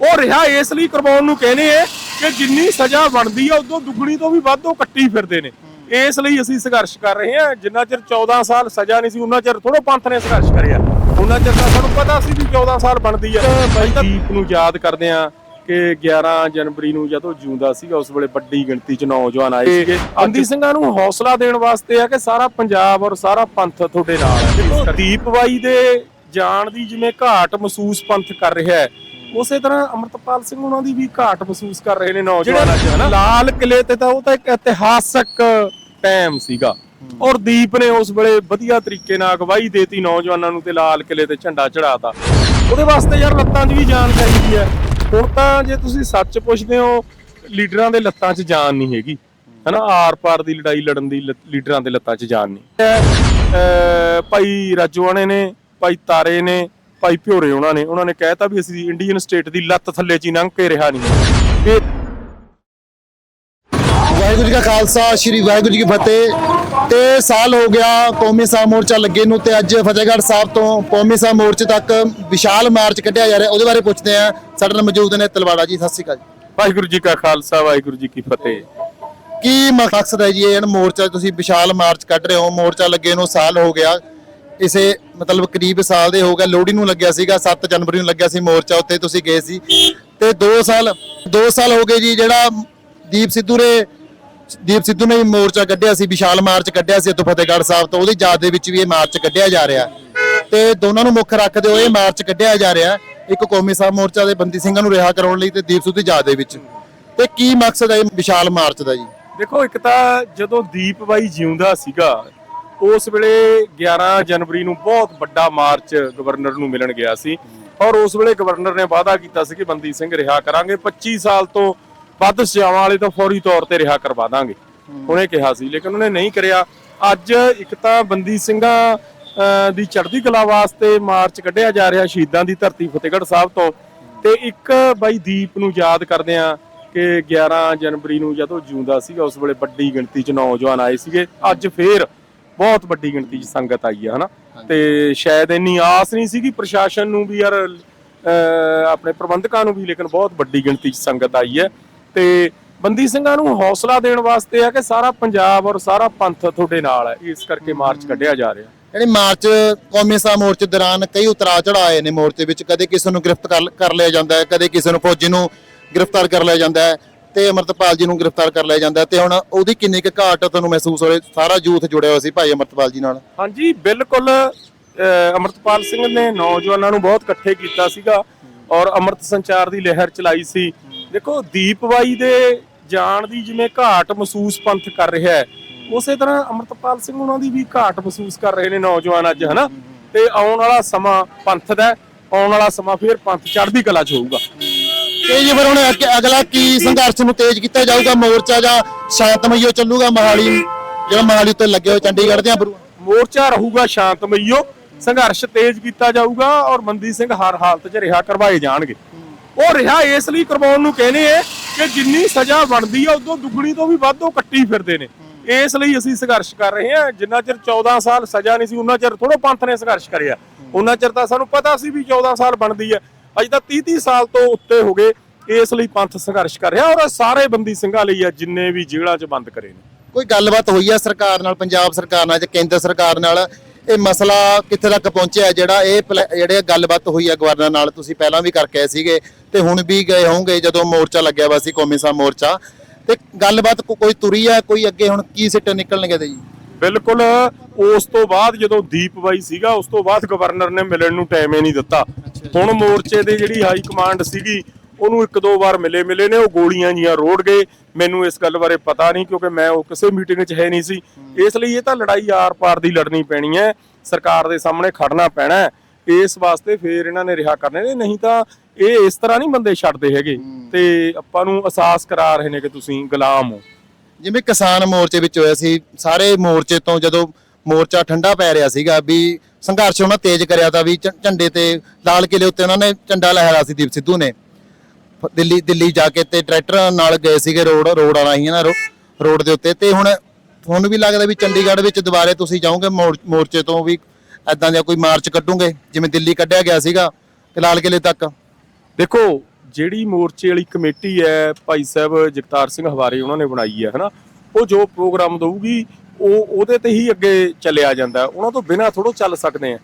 ਉਹ ਰਿਹਾ ਇਸ ਲਈ ਕਰਵਾਉਣ ਨੂੰ ਕਹਿੰਦੇ ਆ ਕਿ ਜਿੰਨੀ ਸਜ਼ਾ ਬਣਦੀ ਆ ਉਦੋਂ ਦੁੱਗਣੀ ਤੋਂ ਵੀ ਵੱਧ ਉਹ ਕੱਟੀ ਫਿਰਦੇ ਨੇ। ਇਸ ਲਈ ਅਸੀਂ ਸੰਘਰਸ਼ ਕਰ ਰਹੇ ਹਾਂ। ਜਿੰਨਾ ਚਿਰ 14 ਸਾਲ ਸਜ਼ਾ ਨਹੀਂ ਸੀ ਉਹਨਾਂ ਚਿਰ ਥੋੜਾ ਪੰਥ ਨੇ ਸੰਘਰਸ਼ ਕਰਿਆ। ਉਹਨਾਂ ਚਿਰ ਤਾਂ ਸਾਨੂੰ ਪਤਾ ਸੀ ਵੀ 14 ਸਾਲ ਬਣਦੀ ਆ। ਬਾਈ ਦੀਪ ਨੂੰ ਯਾਦ ਕਰਦੇ ਆ ਕਿ 11 ਜਨਵਰੀ ਨੂੰ ਜਦੋਂ ਜਿਉਂਦਾ ਸੀਗਾ ਉਸ ਵੇਲੇ ਵੱਡੀ ਗਿਣਤੀ ਚ ਨੌਜਵਾਨ ਆਏ ਸੀਗੇ। ਅੰਦੀ ਸਿੰਘਾਂ ਨੂੰ ਹੌਸਲਾ ਦੇਣ ਵਾਸਤੇ ਆ ਕਿ ਸਾਰਾ ਪੰਜਾਬ ਔਰ ਸਾਰਾ ਪੰਥ ਤੁਹਾਡੇ ਨਾਲ ਹੈ ਦੀਪ ਬਾਈ ਦੇ ਜਾਣ ਦੀ ਜਿਵੇਂ ਘਾਟ ਮਹਿਸੂਸ ਪੰਥ ਕਰ ਰਿਹਾ ਹੈ ਉਸੇ ਤਰ੍ਹਾਂ ਅਮਰਤਪਾਲ ਸਿੰਘ ਉਹਨਾਂ ਦੀ ਵੀ ਘਾਟ ਮਹਿਸੂਸ ਕਰ ਰਹੇ ਨੇ ਨੌਜਵਾਨਾਂ 'ਚ ਹਨਾ? ਲਾਲ ਕਿਲੇ ਤੇ ਤਾਂ ਉਹ ਤਾਂ ਇੱਕ ਇਤਿਹਾਸਕ ਟਾਈਮ ਸੀਗਾ। ਔਰ ਦੀਪ ਨੇ ਉਸ ਵੇਲੇ ਵਧੀਆ ਤਰੀਕੇ ਨਾਲ ਅਗਵਾਈ ਦੇਤੀ ਨੌਜਵਾਨਾਂ ਨੂੰ ਤੇ ਲਾਲ ਕਿਲੇ ਤੇ ਝੰਡਾ ਚੜਾਤਾ ਉਹਦੇ ਵਾਸਤੇ ਯਾਰ ਲੱਤਾਂ 'ਚ ਵੀ ਜਾਨ ਚਾਹੀਦੀ ਹੈ। ਹੁਣ ਤਾਂ ਜੇ ਤੁਸੀਂ ਸੱਚ ਪੁੱਛਦੇ ਹੋ ਲੀਡਰਾਂ ਦੇ ਲੱਤਾਂ 'ਚ ਜਾਨ ਨਹੀਂ ਹੈਗੀ। ਹਨਾ ਆਰ-ਪਾਰ ਦੀ ਲੜਾਈ ਲੜਨ ਦੀ ਲੀਡਰਾਂ ਦੇ ਲੱਤਾਂ 'ਚ ਜਾਨ ਨਹੀਂ। ਭਾਈ ਰਾਜੋਆਣੇ ਨੇ ਭਾਈ ਤਾਰੇ ਨੇ ਭਾਈ ਭਿਓਰੇ ਉਹਨਾਂ ਨੇ ਉਹਨਾਂ ਨੇ ਕਹਿਤਾ ਵੀ ਅਸੀਂ ਇੰਡੀਅਨ ਸਟੇਟ ਦੀ ਲੱਤ ਥੱਲੇ 'ਚ ਹੀ ਲੰਘ ਕੇ ਰਿਹਾ ਨਹੀਂ। ਇਹ ਵਾਹਿਗੁਰੂ ਜੀ ਕਾ ਖਾਲਸਾ ਸ੍ਰੀ ਵਾਹਿਗੁਰੂ ਜੀ ਕੀ ਫਤਿਹ। ਤੇ ਸਾਲ ਹੋ ਗਿਆ ਕੌਮੀ ਸਾਹ ਮੋਰਚਾ ਲੱਗੇ ਨੂੰ ਤੇ ਅੱਜ ਫਤਿਹਗੜ੍ਹ ਸਾਹਿਬ ਤੋਂ ਕੌਮੀ ਸਾਹ ਮੋਰਚੇ ਤੱਕ ਵਿਸ਼ਾਲ ਮਾਰਚ ਕੱਢਿਆ ਜਾ ਰਿਹਾ। ਉਹਦੇ ਬਾਰੇ ਪੁੱਛਦੇ ਆ ਸਾਡੇ ਨਾਲ ਮੌਜੂਦ ਨੇ ਤਲਵਾੜਾ ਜੀ। ਸਤਿ ਸ਼੍ਰੀ ਅਕਾਲ ਜੀ। ਵਾਹਿਗੁਰੂ ਜੀ ਕਾ ਖਾਲਸਾ ਵਾਹਿਗੁਰੂ ਜੀ ਕੀ ਫਤਿਹ। ਕੀ ਮਕਸਦ ਹੈ ਜੀ ਇਹ ਮੋਰਚਾ? ਤੁਸੀਂ ਵਿਸ਼ਾਲ ਮਾਰਚ ਕੱਢ ਰਹੇ ਹੋ। ਮੋਰਚਾ ਲੱਗੇ ਨੂੰ ਸਾਲ ਹੋ ਗਿਆ। ਇਸੇ ਮਤਲਬ ਕਰੀਬ ਸਾਲ ਦੇ ਹੋ ਗਿਆ ਲੋਹੜੀ ਨੂੰ ਲੱਗਿਆ ਸੀਗਾ 7 ਜਨਵਰੀ ਨੂੰ ਲੱਗਿਆ ਸੀ ਮੋਰਚਾ ਉੱਤੇ ਤੁਸੀਂ ਗਏ ਸੀ। ਤੇ 2 ਸਾਲ 2 ਸਾਲ ਹੋ ਗਏ ਜੀ, ਜਿਹੜਾ ਦੀਪ ਸਿੱਧੂ ਨੇ, ਦੀਪ ਸਿੱਧੂ ਨੇ ਮੋਰਚਾ ਕੱਢਿਆ ਸੀ, ਵਿਸ਼ਾਲ ਮਾਰਚ ਕੱਢਿਆ ਸੀ ਇੱਥੋਂ ਫਤਿਹਗੜ੍ਹ ਸਾਹਿਬ ਤੋਂ, ਉਹਦੀ ਯਾਦ ਦੇ ਵਿੱਚ ਵੀ ਇਹ ਮਾਰਚ ਕੱਢਿਆ ਜਾ ਰਿਹਾ। ਤੇ ਦੋਨਾਂ ਨੂੰ ਮੁੱਖ ਰੱਖਦੇ ਹੋਏ ਇਹ ਮਾਰਚ ਕੱਢਿਆ ਜਾ ਰਿਹਾ, ਇੱਕ ਕੌਮੀ ਸਾਹਿਬ ਮੋਰਚਾ ਦੇ ਬੰਦੀ ਸਿੰਘਾਂ ਨੂੰ ਰਿਹਾ ਕਰਾਉਣ ਲਈ ਤੇ ਦੀਪ ਸਿੱਧੂ ਦੀ ਯਾਦ ਦੇ ਵਿੱਚ। ਤੇ ਕੀ ਮਕਸਦ ਹੈ ਵਿਸ਼ਾਲ ਮਾਰਚ ਦਾ ਜੀ? ਦੇਖੋ, ਇੱਕ ਤਾਂ ਜਦੋਂ ਦੀਪ ਬਾਈ ਜਿਉਂਦਾ ਸੀਗਾ ਉਸ ਵੇਲੇ 11 ਜਨਵਰੀ ਨੂੰ ਬਹੁਤ ਵੱਡਾ ਮਾਰਚ ਗਵਰਨਰ ਨੂੰ ਮਿਲਣ ਗਿਆ ਸੀ। ਔਰ ਉਸ ਵੇਲੇ ਗਵਰਨਰ ਨੇ ਵਾਅਦਾ ਕੀਤਾ ਸੀ ਕਿ ਬੰਦੀ ਸਿੰਘ ਰਿਹਾ ਕਰਾਂਗੇ 25 ਸਾਲ ਤੋਂ ਵੱਧ ਸਜ਼ਾਵਾਂ ਵਾਲੇ ਤਾਂ ਫੌਰੀ ਤੌਰ ਤੇ ਰਿਹਾ ਕਰਵਾ ਦਾਂਗੇ। ਉਹਨੇ ਕਿਹਾ ਸੀ ਲੇਕਿਨ ਉਹਨੇ ਨਹੀਂ ਕਰਿਆ। ਅੱਜ ਇੱਕ ਤਾਂ ਬੰਦੀ ਸਿੰਘਾਂ ਦੀ ਚੜ੍ਹਦੀ ਕਲਾ ਵਾਸਤੇ ਮਾਰਚ ਕੱਢਿਆ ਜਾ ਰਿਹਾ ਸ਼ਹੀਦਾਂ ਦੀ ਧਰਤੀ ਫਤਿਹਗੜ੍ਹ ਸਾਹਿਬ ਤੋਂ। ਤੇ ਇੱਕ ਬਾਈ ਦੀਪ ਨੂੰ ਯਾਦ ਕਰਦੇ ਆ ਕਿ 11 ਜਨਵਰੀ ਨੂੰ ਜਦੋਂ ਜਿਉਂਦਾ ਸੀਗਾ ਉਸ ਵੇਲੇ ਵੱਡੀ ਗਿਣਤੀ 'ਚ ਨੌਜਵਾਨ ਆਏ ਸੀਗੇ। ਅੱਜ ਫੇਰ ਬਹੁਤ ਵੱਡੀ ਗਿਣਤੀ 'ਚ ਸੰਗਤ ਆਈ ਹੈ ਹਨਾ? ਤੇ ਸ਼ਾਇਦ ਇੰਨੀ ਆਸ ਨਹੀਂ ਸੀਗੀ ਪ੍ਰਸ਼ਾਸਨ ਨੂੰ ਵੀ ਯਾਰ ਆਪਣੇ ਪ੍ਰਬੰਧਕਾਂ ਨੂੰ ਵੀ ਲੇਕਿਨ ਬਹੁਤ ਵੱਡੀ ਗਿਣਤੀ 'ਚ ਸੰਗਤ ਆਈ ਹੈ। ਤੇ ਬੰਦੀ ਸਿੰਘਾਂ ਨੂੰ ਹੌਸਲਾ ਦੇਣ ਵਾਸਤੇ ਆ ਕਿ ਸਾਰਾ ਪੰਜਾਬ ਔਰ ਸਾਰਾ ਪੰਥ ਤੁਹਾਡੇ ਨਾਲ ਹੈ ਇਸ ਕਰਕੇ ਮਾਰਚ ਕੱਢਿਆ ਜਾ ਰਿਹਾ। ਜਿਹੜੇ ਮਾਰਚ ਕੌਮੀ ਸਾਹ ਮੋਰਚੇ ਦੌਰਾਨ ਕਈ ਉਤਰਾਅ ਚੜ੍ਹਾਅ ਆਏ ਨੇ ਮੋਰਚੇ ਵਿੱਚ ਕਦੇ ਕਿਸੇ ਨੂੰ ਗ੍ਰਿਫਤ ਕਰ ਲਿਆ ਜਾਂਦਾ ਹੈ ਕਦੇ ਕਿਸੇ ਨੂੰ ਫੌਜੀ ਨੂੰ ਗ੍ਰਿਫਤਾਰ ਕਰ ਲਿਆ ਜਾਂਦਾ ਹੈ। ਤੇ ਅਮਰਤਪਾਲ ਜੀ ਨੂੰ ਗ੍ਰਿਫਤਾਰ ਕਰ ਲਿਆ ਜਾਂਦਾ ਤੇ ਹੁਣ ਉਹਦੀ ਕਿੰਨੀ ਕੁ ਘਾਟ ਤੁਹਾਨੂੰ ਮਹਿਸੂਸ ਹੋ ਰਹੀ? ਸਾਰਾ ਯੂਥ ਜੁੜਿਆ ਹੋਇਆ ਸੀ ਭਾਈ ਅਮਰਤਪਾਲ ਜੀ ਨਾਲ। ਹਾਂਜੀ ਬਿਲਕੁਲ ਅਹ, ਅਮਰਤਪਾਲ ਸਿੰਘ ਨੇ ਨੌਜਵਾਨਾਂ ਨੂੰ ਬਹੁਤ ਇਕੱਠੇ ਕੀਤਾ ਸੀਗਾ ਔਰ ਅੰਮ੍ਰਿਤ ਸੰਚਾਰ ਦੀ ਲਹਿਰ ਚਲਾਈ ਸੀ। ਦੇਖੋ ਦੀਪ ਬਾਈ ਦੇ ਜਾਣ ਦੀ ਜਿਵੇਂ ਘਾਟ ਮਹਿਸੂਸ ਪੰਥ ਕਰ ਰਿਹਾ ਹੈ ਉਸੇ ਤਰ੍ਹਾਂ ਅਮਰਤਪਾਲ ਸਿੰਘ ਉਹਨਾਂ ਦੀ ਵੀ ਘਾਟ ਮਹਿਸੂਸ ਕਰ ਰਹੇ ਨੇ ਨੌਜਵਾਨ ਅੱਜ ਹਨਾ? ਤੇ ਆਉਣ ਵਾਲਾ ਸਮਾਂ ਪੰਥ ਦਾ ਆਉਣ ਵਾਲਾ ਸਮਾਂ ਫਿਰ ਪੰਥ ਚੜ੍ਹਦੀ ਕਲਾ 'ਚ ਹੋਊਗਾ। ਤੇ ਜੀ ਫਿਰ ਹੁਣ ਅੱਗੇ- ਅਗਲਾ ਕੀ ਸੰਘਰਸ਼ ਨੂੰ ਤੇਜ਼ ਕੀਤਾ ਜਾਊਗਾ? ਮੋਰਚਾ ਜਾਂ ਸ਼ਾਂਤਮਈਓ ਚੱਲੂਗਾ ਮਹਾਲੀ? ਜਿਹੜਾ ਮਹਾਲੀ ਉੱਤੇ ਲੱਗੇ ਹੋਏ ਚੰਡੀਗੜ੍ਹ ਦੇ ਬਰੂ ਮੋਰਚਾ ਰਹੂਗਾ ਸ਼ਾਂਤਮਈਓ ਸੰਘਰਸ਼ ਤੇਜ਼ ਕੀਤਾ ਜਾਊਗਾ ਔਰ ਬੰਦੀ ਸਿੰਘ ਹਰ ਹਾਲਤ 'ਚ ਰਿਹਾ ਕਰਵਾਏ ਜਾਣਗੇ। ਉਹ ਰਿਹਾ ਇਸ ਲਈ ਕਰਵਾਉਣ ਨੂੰ ਕਹਿੰਦੇ ਆ ਕਿ ਜਿੰਨੀ ਸਜ਼ਾ ਬਣਦੀ ਆ ਉਦੋਂ ਦੁੱਗਣੀ ਤੋਂ ਵੀ ਵੱਧ ਉਹ ਕੱਟੀ ਫਿਰਦੇ ਨੇ। ਇਸ ਲਈ ਅਸੀਂ ਸੰਘਰਸ਼ ਕਰ ਰਹੇ ਹਾਂ। ਜਿੰਨਾ ਚਿਰ 14 ਸਾਲ ਸਜ਼ਾ ਨਹੀਂ ਸੀ ਉਹਨਾਂ ਚਿਰ ਥੋੜਾ ਪੰਥ ਨੇ ਸੰਘਰਸ਼ ਕਰਿਆ। ਉਹਨਾਂ ਚਿਰ ਤਾਂ ਸਾਨੂੰ ਪਤਾ ਸੀ ਵੀ 14 ਸਾਲ ਬਣਦੀ ਹੈ ਅੱਜ ਤਾਂ 30 30 ਸਾਲ ਤੋਂ ਉੱਤੇ ਹੋ ਗਏ ਇਸ ਲਈ ਪੰਥ ਸੰਘਰਸ਼ ਕਰ ਰਿਹਾ ਔਰ ਸਾਰੇ ਬੰਦੀ ਸਿੰਘਾਂ ਲਈ ਆ ਜਿੰਨੇ ਵੀ ਜੇਲ੍ਹਾਂ 'ਚ ਬੰਦ ਕਰੇ ਨੇ। ਕੋਈ ਗੱਲਬਾਤ ਹੋਈ ਹੈ ਸਰਕਾਰ ਨਾਲ ਪੰਜਾਬ ਸਰਕਾਰ ਨਾਲ ਜਾਂ ਕੇਂਦਰ ਸਰਕਾਰ ਨਾਲ? ਇਹ ਮਸਲਾ ਕਿੱਥੇ ਤੱਕ ਪਹੁੰਚਿਆ? ਜਿਹੜਾ ਇਹ ਜਿਹੜੇ ਗੱਲਬਾਤ ਹੋਈ ਹੈ ਗਵਰਨਰ ਨਾਲ ਤੁਸੀਂ ਪਹਿਲਾਂ ਵੀ ਕਰਕੇ ਆਏ ਸੀਗੇ ਤੇ ਹੁਣ ਵੀ ਗਏ ਹੋਵੋਗੇ ਜਦੋਂ ਮੋਰਚਾ ਲੱਗਿਆ ਵਾ ਸੀ ਕੌਮੀ ਸਾਹ ਮੋਰਚਾ। ਤੇ ਗੱਲਬਾਤ ਕੋਈ ਤੁਰੀ ਹੈ ਕੋਈ ਅੱਗੇ ਹੁਣ ਕੀ ਸਿੱਟ ਨਿਕਲਣਗੇ ਤੇ ਜੀ? ਬਿਲਕੁਲ ਉਸ ਤੋਂ ਬਾਅਦ ਜਦੋਂ ਦੀਪ ਬਾਈ ਸੀਗਾ ਉਸ ਤੋਂ ਬਾਅਦ ਗਵਰਨਰ ਨੇ ਮਿਲਣ ਨੂੰ ਟਾਈਮ ਹੀ ਨਹੀਂ ਦਿੱਤਾ। ਹੁਣ ਮੋਰਚੇ ਦੇ ਜਿਹੜੀ ਹਾਈ ਕਮਾਂਡ ਸੀਗੀ, ਉਹਨੂੰ ਇੱਕ ਦੋ ਵਾਰ ਮਿਲੇ ਮਿਲੇ ਨੇ, ਉਹ ਗੋਲੀਆਂ ਜੀਆਂ ਰੋੜ ਗਏ। ਮੈਨੂੰ ਇਸ ਗੱਲ ਬਾਰੇ ਪਤਾ ਨਹੀਂ, ਕਿਉਂਕਿ ਮੈਂ ਉਹ ਕਿਸੇ ਮੀਟਿੰਗ 'ਚ ਹੈ ਨਹੀਂ ਸੀ। ਇਸ ਲਈ ਇਹ ਤਾਂ ਲੜਾਈ ਆਰ-ਪਾਰ ਦੀ ਲੜਨੀ ਪੈਣੀ ਹੈ। ਸਰਕਾਰ ਦੇ ਸਾਹਮਣੇ ਖੜਨਾ ਪੈਣਾ ਇਸ ਵਾਸਤੇ ਫੇਰ ਇਹਨਾਂ ਨੇ ਰਿਹਾ ਕਰਨੇ ਨੇ ਨਹੀਂ ਤਾਂ ਇਹ ਇਸ ਤਰ੍ਹਾਂ ਨਹੀਂ ਬੰਦੇ ਛੱਡਦੇ ਹੈਗੇ। ਤੇ ਆਪਾਂ ਨੂੰ ਅਹਿਸਾਸ ਕਰਾ ਰਹੇ ਨੇ ਕਿ ਤੁਸੀਂ ਗੁਲਾਮ ਹੋ। ਜਿਵੇਂ ਕਿਸਾਨ ਮੋਰਚੇ ਵਿੱਚ ਹੋਇਆ ਸੀ, ਸਾਰੇ ਮੋਰਚੇ ਤੋਂ ਜਦੋਂ ਮੋਰਚਾ ਠੰਡਾ ਪੈ ਰਿਹਾ ਸੀਗਾ ਵੀ ਸੰਘਰਸ਼ ਉਹਨਾਂ ਤੇਜ਼ ਕਰਿਆ ਤਾਂ ਵੀ ਝੰਡੇ ਤੇ ਲਾਲ ਕਿਲੇ ਉੱਤੇ ਉਹਨਾਂ ਨੇ ਝੰਡਾ ਲਹਿਰਾਇਆ ਸੀ ਦੀਪ ਸਿੱਧੂ ਨੇ। ਦਿੱਲੀ ਦਿੱਲੀ ਜਾ ਕੇ ਤੇ ਟਰੈਕਟਰ ਨਾਲ ਗਏ ਸੀਗੇ ਰੋਡ ਰੋਡ ਆਣਾ ਹੀ ਨਾ ਰੋਡ ਦੇ ਉੱਤੇ ਤੇ ਹੁਣ ਤੁਹਾਨੂੰ ਵੀ ਲੱਗਦਾ ਵੀ ਚੰਡੀਗੜ੍ਹ ਵਿੱਚ ਦੁਬਾਰੇ ਤੁਸੀਂ ਜਾਓਗੇ ਮੋਰਚੇ ਤੋਂ ਵੀ ਐਦਾਂ ਦਾ ਕੋਈ ਮਾਰਚ ਕੱਢੋਗੇ? ਜਿਵੇਂ ਦਿੱਲੀ ਕੱਢਿਆ ਗਿਆ ਸੀਗਾ ਤੇ ਲਾਲ ਕਿਲੇ ਤੱਕ। ਦੇਖੋ, ਜਿਹੜੀ ਮੋਰਚੇ ਵਾਲੀ ਕਮੇਟੀ ਹੈ ਭਾਈ ਸਾਹਿਬ ਜਗਤਾਰ ਸਿੰਘ ਹਵਾਰੇ ਉਹਨਾਂ ਨੇ ਬਣਾਈ ਹੈ ਹਨਾ ਉਹ ਜੋ ਪ੍ਰੋਗਰਾਮ ਦਊਗੀ ਉਹ ਉਹਦੇ ਤੇ ਹੀ ਅੱਗੇ ਚੱਲਿਆ ਜਾਂਦਾ। ਉਹਨਾਂ ਤੋਂ ਬਿਨਾਂ ਥੋੜੋ ਚੱਲ ਸਕਦੇ ਆ।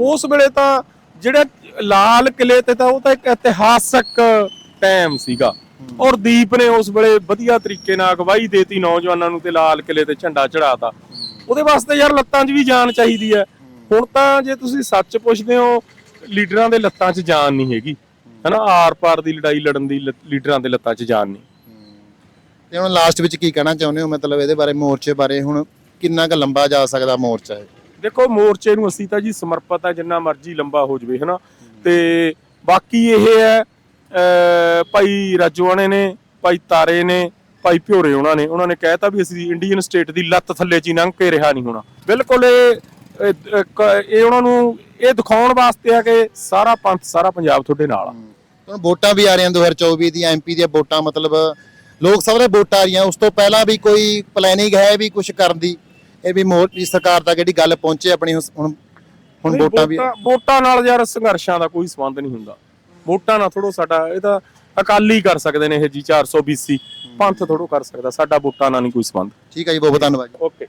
ਉਸ ਵੇਲੇ ਤਾਂ ਜਿਹੜਾ ਲਾਲ ਕਿਲੇ ਤੇ ਤਾਂ ਉਹ ਤਾਂ ਇੱਕ ਇਤਿਹਾਸਕ ਟਾਈਮ ਸੀਗਾ। ਔਰ ਦੀਪ ਨੇ ਉਸ ਵੇਲੇ ਵਧੀਆ ਤਰੀਕੇ ਨਾਲ ਅਗਵਾਈ ਦੇਤੀ ਨੌਜਵਾਨਾਂ ਨੂੰ ਤੇ ਲਾਲ ਕਿਲੇ ਤੇ ਝੰਡਾ ਚੜਾਤਾ ਉਹਦੇ ਵਾਸਤੇ ਯਾਰ ਲੱਤਾਂ 'ਚ ਵੀ ਜਾਨ ਚਾਹੀਦੀ ਹੈ। ਹੁਣ ਤਾਂ ਜੇ ਤੁਸੀਂ ਸੱਚ ਪੁੱਛਦੇ ਹੋ, ਲੀਡਰਾਂ ਦੇ ਲੱਤਾਂ 'ਚ ਜਾਨ ਨਹੀਂ ਹੈਗੀ। ਹਨਾ, ਆਰ-ਪਾਰ ਦੀ ਲੜਾਈ ਲੜਨ ਦੀ ਲੀਡਰਾਂ ਦੇ ਲੱਤਾਂ 'ਚ ਜਾਨ ਨਹੀਂ। ਤੇ ਹੁਣ ਲਾਸਟ ਵਿੱਚ ਕੀ ਕਹਿਣਾ ਚਾਹੁੰਦੇ ਹੋ? ਮਤਲਬ ਇਹਦੇ ਬਾਰੇ ਮੋਰਚੇ ਬਾਰੇ ਹੁਣ ਕਿੰਨਾ ਕੁ ਲੰਬਾ ਜਾ ਸਕਦਾ ਮੋਰਚਾ ਇਹ? ਦੇਖੋ ਮੋਰਚੇ ਨੂੰ ਅਸੀਂ ਤਾਂ ਜੀ ਸਮਰਪਿਤ ਹੈ ਜਿੰਨਾ ਮਰਜ਼ੀ ਲੰਬਾ ਹੋ ਜਵੇ ਹਨਾ? ਤੇ ਬਾਕੀ ਇਹ ਹੈ ਭਾਈ ਰਾਜਵਾਨੇ ਨੇ ਭਾਈ ਤਾਰੇ ਨੇ ਭਾਈ ਭਿਓਰੇ ਉਹਨਾਂ ਨੇ। ਉਹਨਾਂ ਨੇ ਕਹਿਤਾ ਵੀ ਅਸੀਂ ਇੰਡੀਅਨ ਸਟੇਟ ਦੀ ਲੱਤ ਥੱਲੇ ਚ ਹੀ ਲੰਘ ਕੇ ਰਿਹਾ ਨਹੀਂ ਹੋਣਾ। ਬਿਲਕੁਲ ਇਹ ਇਹ ਉਹਨਾਂ ਨੂੰ ਇਹ ਦਿਖਾਉਣ ਵਾਸਤੇ ਆ ਕਿ ਸਾਰਾ ਪੰਥ ਸਾਰਾ ਪੰਜਾਬ ਤੁਹਾਡੇ ਨਾਲ ਆ। ਹੁਣ ਵੋਟਾਂ ਵੀ ਆ ਰਹੀਆਂ 2024 ਦੀਆਂ ਐਮਪੀ ਦੀਆਂ ਵੋਟਾਂ ਮਤਲਬ ਲੋਕ ਸਭਾ ਦੇ ਵੋਟਾਂ ਆ ਰਹੀਆਂ। ਉਸ ਤੋਂ ਪਹਿਲਾਂ ਵੀ ਕੋਈ ਪਲੈਨਿੰਗ ਹੈ ਵੀ ਕੁਝ ਕਰਨ ਦੀ? ਇਹ ਵੀ ਵੀ ਸਰਕਾਰ ਤੱਕ ਜਿਹੜੀ ਗੱਲ ਪਹੁੰਚੇ ਆਪਣੀ ਹੁਣ ਹੁਣ- ਵੋਟਾਂ ਵੀ ਵੋਟਾਂ- ਨਾਲ ਯਾਰ ਸੰਘਰਸ਼ਾਂ ਦਾ ਕੋਈ ਸੰਬੰਧ ਨਹੀਂ ਹੁੰਦਾ। ਵੋਟਾਂ ਨਾਲ ਥੋੜੋ ਸਾਡਾ ਇਹ ਤਾਂ ਅਕਾਲੀ ਕਰ ਸਕਦੇ ਨੇ ਇਹ ਜੀ 420 ਪੰਥ ਥੋੜੋ ਕਰ ਸਕਦਾ ਸਾਡਾ ਵੋਟਾਂ ਨਾਲ ਨਹੀਂ ਕੋਈ ਸੰਬੰਧ। ਠੀਕ ਹੈ ਜੀ ਬਹੁਤ ਬਹੁਤ ਧੰਨਵਾਦ ਓਕੇ।